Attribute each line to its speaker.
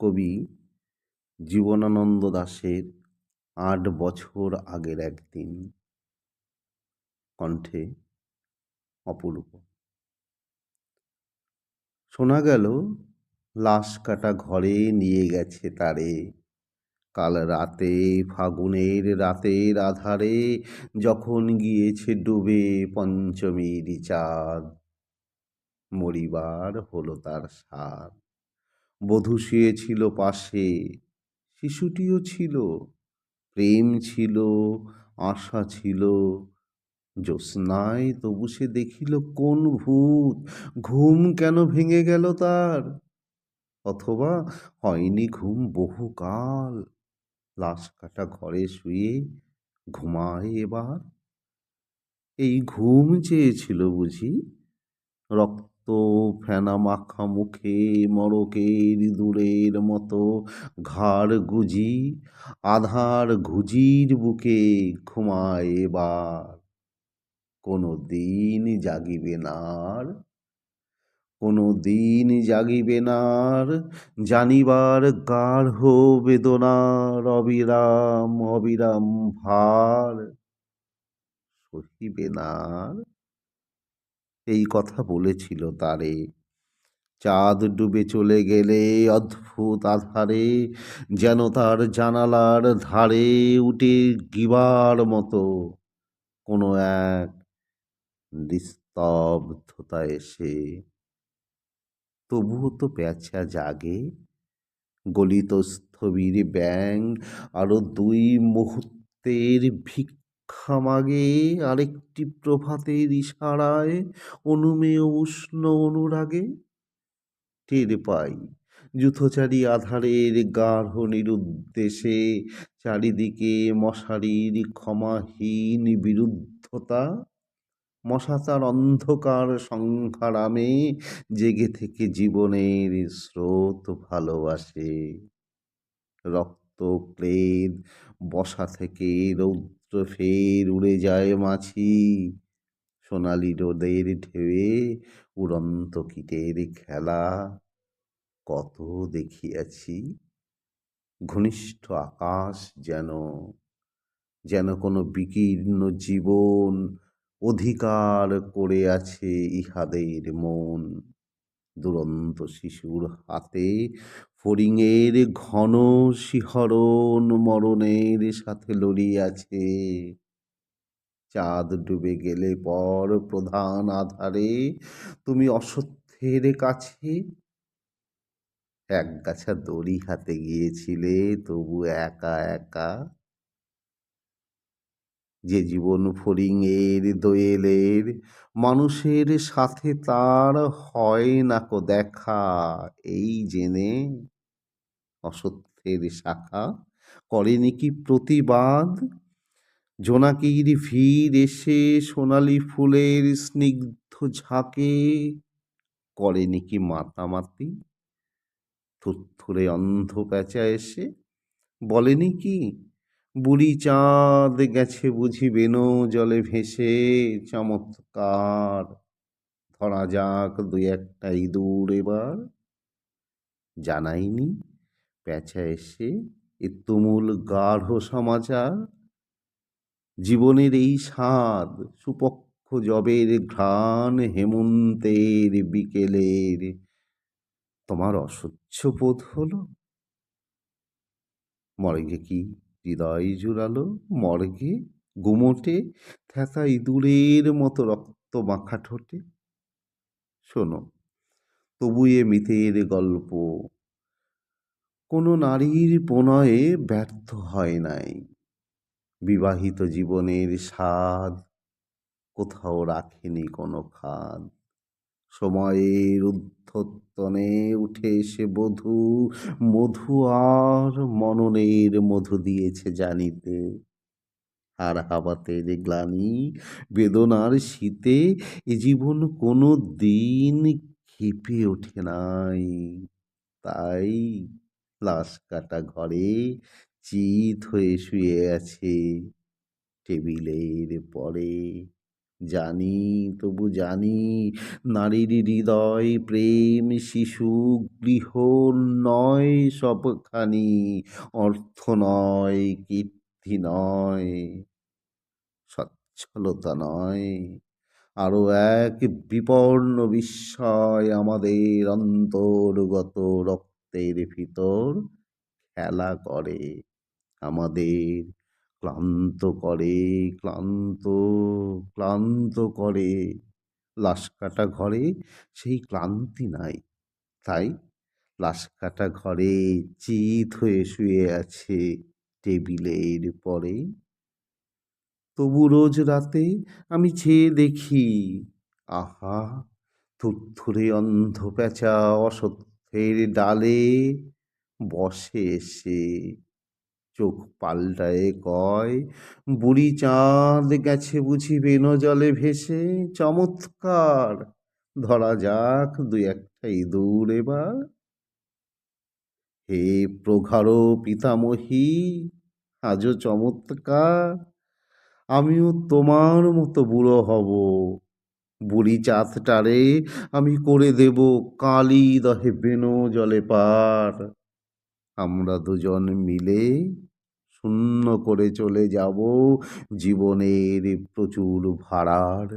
Speaker 1: কবি জীবনানন্দ দাশের আট বছর আগের একদিন কণ্ঠে অপূর্ব শোনা গেল, লাশ কাটা ঘরে নিয়ে গেছে তারে। কাল রাতে ফাগুনের রাতের আধারে যখন গিয়েছে ডুবে পঞ্চমীর চাঁদ, মরিবার হলো তার সাদ বধূ শুয়েছিল পাশে, শিশুটিও ছিল, প্রেম ছিল, আশা ছিল। জ্যোৎস্নায় তবু সে দেখিল কোন ভূত, ঘুম কেন ভেঙে গেল তার? অথবা হয়নি ঘুম বহুকাল, লাশ কাটা ঘরে শুয়ে ঘুমায় এবার? এই ঘুম চেয়েছিল বুঝি রক্ত ফেনা মাখা মুখে মরকের দূরের মতো ঘাড় গুজি, আধার ঘুজির বুকে ঘুমায় এবার। কোনো দিন জাগিবে নার কোনো দিন জাগিবে নার, জানিবার গাঢ় বেদনার অবিরাম অবিরাম ভার, সহিবে নার। এই কথা বলেছিল তারে। চাঁদ ডুবে চলে গেলে অদ্ভুত আধারে, যেন তার জানালার ধারে উঠে গিবার মতো কোনো এক নিস্তব্ধতা এসে। তবুও তো প্যাঁচা জাগে, গলিত স্থবির ব্যাং আরও দুই মুহূর্তের ভিক্ষা মাগে আরেকটি প্রভাতের ইশারায় অনুমেয় উষ্ণ অনুরাগে টের পাই। যুথচারী আধারের গাঢ় নিরুদ্দেশে চারিদিকে মশারির ক্ষমাহীন বিরুদ্ধতা। মশা তার অন্ধকার সংঘারামে জেগে থেকে জীবনের স্রোত ভালোবাসে। রক্ত, ক্লেদ, বসা থেকে রৌদ্র ফের উড়ে যায় মাছি। সোনালি রোদের ঢেউয়ে উড়ন্ত কীটের খেলা। কত দেখিয়াছি, ঘনিষ্ঠ আকাশ যেন যেন কোনো বিকীর্ণ জীবন অধিকার করে আছে ইহাদের মন। দুরন্ত শিশুর হাতে ফড়িংয়ের ঘন শিহরণ মরণের সাথে লড়িয়াছে। চাঁদ ডুবে গেলে পর প্রধান আধারে তুমি অসত্যের কাছে। এক গাছা দড়ি হাতে গিয়েছিলে, তবু একা একা যে জীবন ফড়িংয়ের দোয়েলের, মানুষের সাথে তার হয় না কো দেখা। এই জেনে অসত্যের শাখা করেনি কি প্রতিবাদ? জোনাকির ভিড় এসে সোনালি ফুলের স্নিগ্ধ ঝাঁকে করেনি কি মাতামাতি? থুরথুরে অন্ধ প্যাঁচা এসে বলেনি কি বুড়ি চাঁদ গেছে বুঝি বেনো জলে ভেসে, চমৎকার। ধরা যাক দুই একটা ইঁদুর এবার। জানাইনি প্যাঁচা এসে এ তুমুল গাঢ় সমাচার। জীবনের এই স্বাদ, সুপক্ষ জবের ঘ্রাণ হেমন্তের বিকেলের। তোমার অসহ্য বোধ হলো? মর্গে কি হৃদয় জুড়ালো মর্গে, গুমোটে থ্যাথা ইঁদুরের মতো রক্ত মাখা ঠোঁটে। শোনো, তবু এ মিথের গল্প, কোনো নারীর প্রণয়ে ব্যর্থ হয় নাই। বিবাহিত জীবনের স্বাদ কোথাও রাখেনি কোনো খাদ। সময়ের উদ্ধোত্তনে উঠে এসে বধূ, মধু আর মননের মধু দিয়েছে জানিতে। আর হাবাতের গ্লানি, বেদনার শীতে এ জীবন কোনো দিন খেপে ওঠে নাই। তাই লাশ কাটা ঘরে চিত হয়ে শুয়ে আছে টেবিলের পরে। জানি, তবু জানি নারীর হৃদয় প্রেম, শিশু, গৃহ নয় সবখানি অর্থ নয়, কীর্তি নয়, সচ্ছলতা নয়। আরও এক বিপন্ন বিস্ময় আমাদের অন্তর্গত রক্তের ভিতর খেলা করে আমাদের ক্লান্ত করে, ক্লান্ত ক্লান্ত করে। লাশ কাটা ঘরে সেই ক্লান্তি নাই। তাই লাশ কাটা ঘরে চিত হয়ে শুয়ে আছে টেবিলের পরে। তবু রোজ রাতে আমি চেয়ে দেখি, আহা থুরথুরে অন্ধ প্যাঁচা অসত্যের ডালে বসে এসে চোখ পাল্টায়ে কয়, বুড়ি চাঁদ গেছে বুঝি বেনো জলে ভেসে, চমৎকার, ধরা যাক দু একটা ইঁদুর এবার। হে প্রগাঢ় পিতামহী, আজও চমৎকার, আমিও তোমার মতো বুড়ো হব। বুড়ি চাঁদটারে আমি করে দেব কালি দহে বেনো জলে পার। আমরা দুজন মিলে শূন্য করে চলে যাব। জীবনের প্রচুর ভাড়ার